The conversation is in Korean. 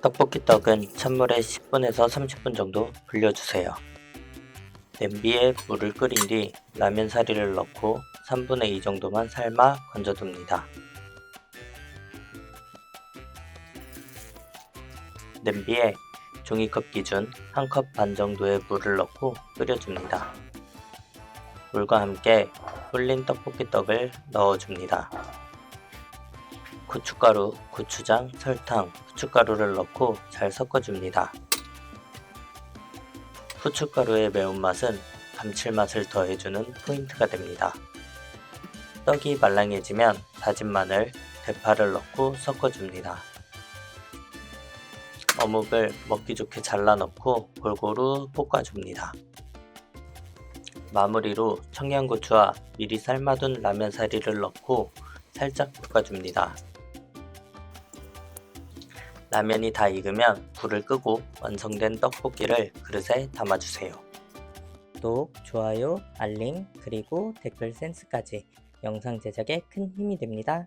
떡볶이 떡은 찬물에 10분에서 30분 정도 불려주세요. 냄비에 물을 끓인 뒤 라면 사리를 넣고 3분의 2 정도만 삶아 건져둡니다. 냄비에 종이컵 기준 1컵 반 정도의 물을 넣고 끓여줍니다. 물과 함께 불린 떡볶이 떡을 넣어줍니다. 고춧가루, 고추장, 설탕, 후춧가루를 넣고 잘 섞어줍니다. 후춧가루의 매운맛은 감칠맛을 더해주는 포인트가 됩니다. 떡이 말랑해지면 다진 마늘, 대파를 넣고 섞어줍니다. 어묵을 먹기 좋게 잘라 넣고 골고루 볶아줍니다. 마무리로 청양고추와 미리 삶아둔 라면 사리를 넣고 살짝 볶아줍니다. 라면이 다 익으면 불을 끄고 완성된 떡볶이를 그릇에 담아주세요. 구독, 좋아요, 알림, 그리고 댓글 센스까지 영상 제작에 큰 힘이 됩니다.